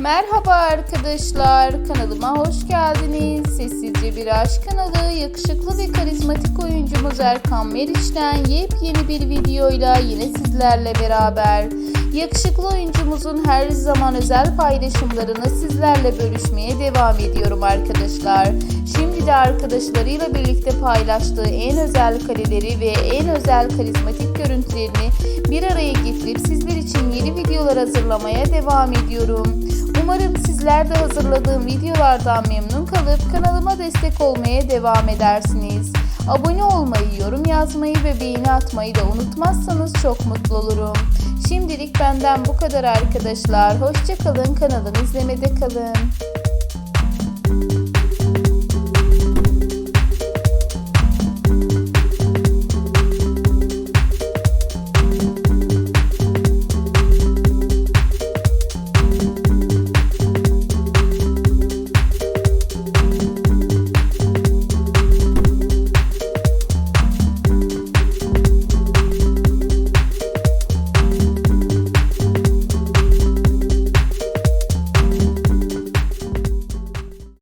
Merhaba arkadaşlar, kanalıma hoş geldiniz. Sessizce bir aşk kanalı, yakışıklı ve karizmatik oyuncumuz Erkan Meriç'ten yepyeni bir videoyla yine sizlerle beraber. Yakışıklı oyuncumuzun her zaman özel paylaşımlarını sizlerle bölüşmeye devam ediyorum arkadaşlar. Şimdi de arkadaşlarıyla birlikte paylaştığı en özel kareleri ve en özel karizmatik görüntülerini bir araya getirip sizler için yeni videolar hazırlamaya devam ediyorum. Umarım sizler de hazırladığım videolardan memnun kalıp kanalıma destek olmaya devam edersiniz. Abone olmayı, yorum yazmayı ve beğeni atmayı da unutmazsanız çok mutlu olurum. Şimdilik benden bu kadar arkadaşlar. Hoşçakalın, kanalımı izlemede kalın.